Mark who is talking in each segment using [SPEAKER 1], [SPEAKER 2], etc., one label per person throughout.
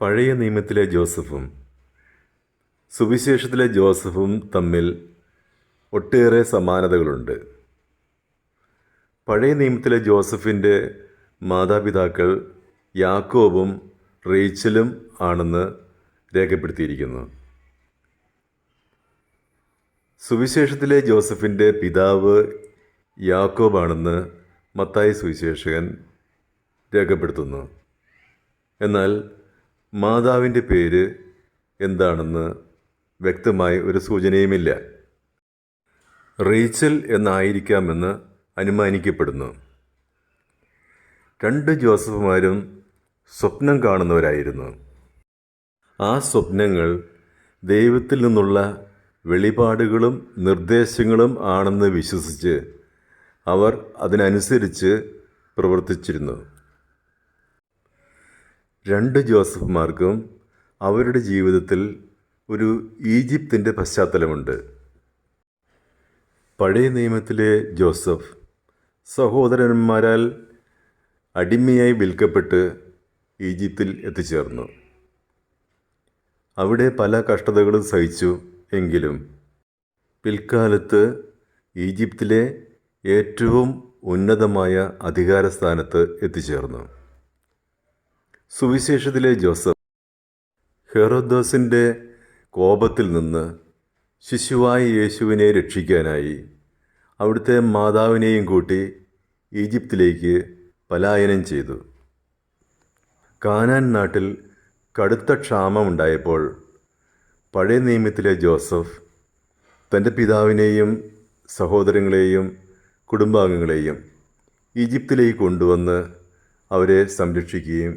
[SPEAKER 1] പഴയ നിയമത്തിലെ ജോസഫും സുവിശേഷത്തിലെ ജോസഫും തമ്മിൽ ഒട്ടേറെ സമാനതകളുണ്ട്. പഴയ നിയമത്തിലെ ജോസഫിന്റെ മാതാപിതാക്കൾ യാക്കോബും റേച്ചലും ആണെന്ന് രേഖപ്പെടുത്തിയിരിക്കുന്നു. സുവിശേഷത്തിലെ ജോസഫിന്റെ പിതാവ് യാക്കോബാണെന്ന് മത്തായി സുവിശേഷകൻ രേഖപ്പെടുത്തുന്നു. എന്നാൽ മാതാവിന്റെ പേര് എന്താണെന്ന് വ്യക്തമായി ഒരു സൂചനയുമില്ല. റീച്ചൽ എന്നായിരിക്കാമെന്ന് അനുമാനിക്കപ്പെടുന്നു. രണ്ട് ജോസഫുമാരും സ്വപ്നം കാണുന്നവരായിരുന്നു. ആ സ്വപ്നങ്ങൾ ദൈവത്തിൽ നിന്നുള്ള വെളിപാടുകളും നിർദ്ദേശങ്ങളും ആണെന്ന് വിശ്വസിച്ച് അവർ അതിനനുസരിച്ച് പ്രവർത്തിച്ചിരുന്നു. രണ്ട് ജോസഫ്മാർക്കും അവരുടെ ജീവിതത്തിൽ ഒരു ഈജിപ്തിന്റെ പശ്ചാത്തലമുണ്ട്. പഴയ നിയമത്തിലെ ജോസഫ് സഹോദരന്മാരാൽ അടിമയായി വിൽക്കപ്പെട്ട് ഈജിപ്തിൽ എത്തിച്ചേർന്നു. അവിടെ പല കഷ്ടതകളും സഹിച്ചു എങ്കിലും പിൽക്കാലത്ത് ഈജിപ്തിലെ ഏറ്റവും ഉന്നതമായ അധികാരസ്ഥാനത്ത് എത്തിച്ചേർന്നു. സുവിശേഷത്തിലെ ജോസഫ്. ഹെറോദോസിന്റെ കോപത്തിൽ നിന്ന് ശിശുവായ യേശുവിനെ രക്ഷിക്കാനായി അവിടുത്തെ മാതാവിനെയും കൂട്ടി ഈജിപ്തിലേക്ക് പലായനം ചെയ്തു. കാനാൻ നാട്ടിൽ കടുത്ത ക്ഷാമമുണ്ടായപ്പോൾ പഴയ നിയമത്തിലെ ജോസഫ് തന്റെ പിതാവിനെയും സഹോദരങ്ങളെയും കുടുംബാംഗങ്ങളെയും ഈജിപ്തിലേക്ക് കൊണ്ടുവന്ന് അവരെ സംരക്ഷിക്കുകയും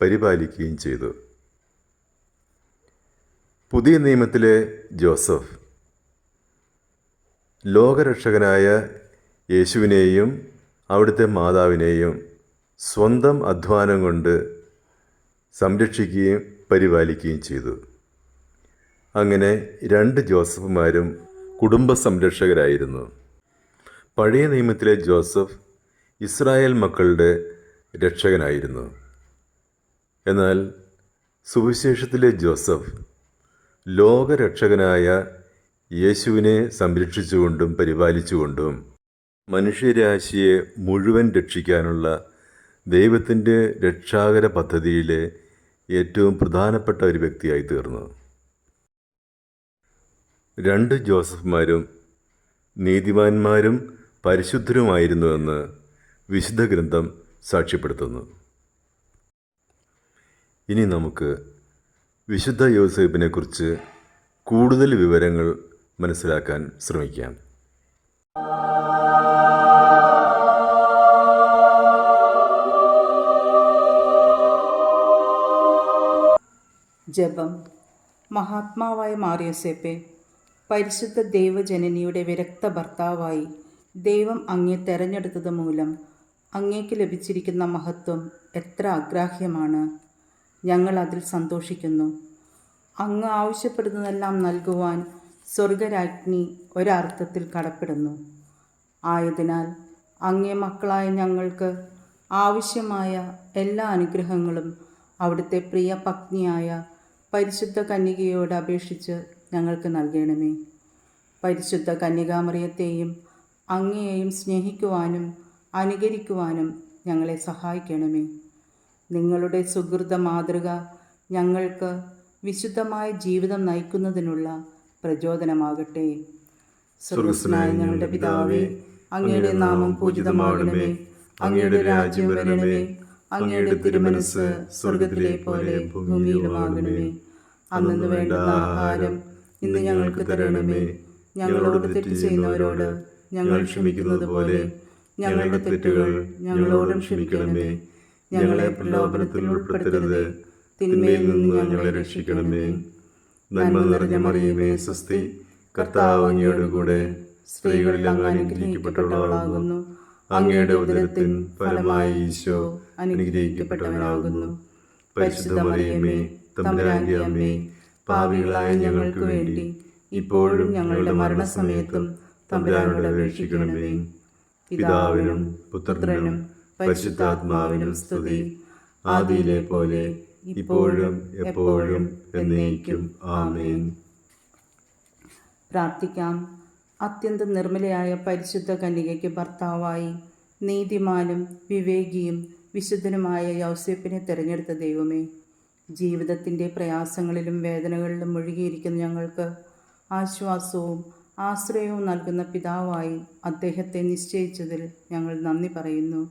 [SPEAKER 1] പരിപാലിക്കുകയും ചെയ്തു. പുതിയ നിയമത്തിലെ ജോസഫ് ലോകരക്ഷകനായ യേശുവിനെയും അവിടുത്തെ മാതാവിനെയും സ്വന്തം അധ്വാനം കൊണ്ട് സംരക്ഷിക്കുകയും പരിപാലിക്കുകയും ചെയ്തു. അങ്ങനെ രണ്ട് ജോസഫുമാരും കുടുംബ സംരക്ഷകരായിരുന്നു. പഴയ നിയമത്തിലെ ജോസഫ് ഇസ്രായേൽ മക്കളുടെ രക്ഷകനായിരുന്നു. എന്നാൽ സുവിശേഷത്തിലെ ജോസഫ് ലോകരക്ഷകനായ യേശുവിനെ സംരക്ഷിച്ചുകൊണ്ടും പരിപാലിച്ചുകൊണ്ടും മനുഷ്യരാശിയെ മുഴുവൻ രക്ഷിക്കാനുള്ള ദൈവത്തിന്റെ രക്ഷാകര പദ്ധതിയിലെ ഏറ്റവും പ്രധാനപ്പെട്ട ഒരു വ്യക്തിയായി തീർന്നു. രണ്ട് ജോസഫ്മാരും നീതിമാന്മാരും പരിശുദ്ധരുമായിരുന്നുവെന്ന് വിശുദ്ധ ഗ്രന്ഥം സാക്ഷ്യപ്പെടുത്തുന്നു. ഇനി നമുക്ക് വിശുദ്ധ യോസേപ്പിനെ കുറിച്ച് കൂടുതൽ വിവരങ്ങൾ മനസ്സിലാക്കാൻ ശ്രമിക്കാം.
[SPEAKER 2] ജപം. മഹാത്മാവായ മാറിയോസേപ്പെ പരിശുദ്ധ ദൈവജനനിയുടെ വിരക്ത ഭർത്താവായി ദൈവം അങ്ങേ തെരഞ്ഞെടുത്തത് മൂലം അങ്ങേക്ക് ലഭിച്ചിരിക്കുന്ന മഹത്വം എത്ര അഗ്രാഹ്യമാണ് ഞങ്ങൾ അതിൽ സന്തോഷിക്കുന്നു. അങ്ങ് ആവശ്യപ്പെടുന്നതെല്ലാം നൽകുവാൻ സ്വർഗരാജ്ഞി ഒരർത്ഥത്തിൽ കടപ്പെടുന്നു. ആയതിനാൽ അങ്ങേ മക്കളായ ഞങ്ങൾക്ക് ആവശ്യമായ എല്ലാ അനുഗ്രഹങ്ങളും അവിടുത്തെ പ്രിയ പത്നിയായ പരിശുദ്ധ കന്യകയോട് അപേക്ഷിച്ച് ഞങ്ങൾക്ക് നൽകണമേ. പരിശുദ്ധ കന്യകാമറിയത്തെയും അങ്ങയെയും സ്നേഹിക്കുവാനും അനുകരിക്കുവാനും ഞങ്ങളെ സഹായിക്കണമേ. നിങ്ങളുടെ സുഹൃത മാതൃക ഞങ്ങൾക്ക് വിശുദ്ധമായ ജീവിതം നയിക്കുന്നതിനുള്ള പ്രചോദനമാകട്ടെ. സ്വർഗസ്നായ ഞങ്ങളുടെ പിതാവേ അങ്ങയുടെ നാമം പൂജിതമാകണമേ. അങ്ങയുടെ രാജ്യം വരണമേ അങ്ങയുടെ തിരുമനസ് സ്വർഗത്തിലെ പോലെ ഭൂമിയിലുമാകണമേ. അന്നു വേണ്ട ആഹാരം ഇന്ന് ഞങ്ങൾക്ക് തരണമേ. ഞങ്ങളോട് തെറ്റ് ചെയ്യുന്നവരോട് ഞങ്ങൾ ക്ഷമിക്കുന്നത് പോലെ ഞങ്ങളുടെ തെറ്റുകൾ ഞങ്ങളോടും ക്ഷമിക്കണമേ. ഞങ്ങളെ പ്രലോഭനത്തിൽ ഉൾപ്പെടുത്തരുത്. തിന്മയിൽ നിന്ന് ഞങ്ങളെ രക്ഷിക്കണമേ. നന്മ നിറഞ്ഞ മറിയമേ സ്വസ്തി. കർത്താവ് അങ്ങയുടെ കൂടെ സ്ത്രീകളിൽ അങ്ങ് അനുഗ്രഹിക്കപ്പെട്ടവളാകുന്നു. അങ്ങയുടെ ഉദരത്തിൻ ഫലമായി ഈശോ അനുഗ്രഹിക്കപ്പെട്ടവനാകുന്നു. പരിശുദ്ധ മറിയമേ തമ്പുരാന്റെ അമ്മേ പാവികളായ ഞങ്ങൾക്ക് വേണ്ടി ഇപ്പോഴും ഞങ്ങളുടെ മരണസമയത്തും തമ്പുരാനോട് അപേക്ഷിക്കണമേ. പിതാവിനും പുത്രനും പരിശുദ്ധാത്മാവിനും സ്തുതി. ആദിയിലെ പോലെ
[SPEAKER 1] ഇപ്പോഴും എപ്പോഴും എന്നേക്കും. ആമേൻ.
[SPEAKER 2] പ്രാർത്ഥിക്കാം. അത്യന്തം നിർമ്മലയായ പരിശുദ്ധ കന്യകയ്ക്ക് ഭർത്താവായി നീതിമാനും വിവേകിയും വിശുദ്ധനുമായ യൗസേപ്പിനെ തിരഞ്ഞെടുത്ത ദൈവമേ ജീവിതത്തിന്റെ പ്രയാസങ്ങളിലും വേദനകളിലും മുഴുകിയിരിക്കുന്ന ഞങ്ങൾക്ക് ആശ്വാസവും ആശ്രയവും നൽകുന്ന പിതാവായി അദ്ദേഹത്തെ നിശ്ചയിച്ചതിൽ ഞങ്ങൾ നന്ദി പറയുന്നു.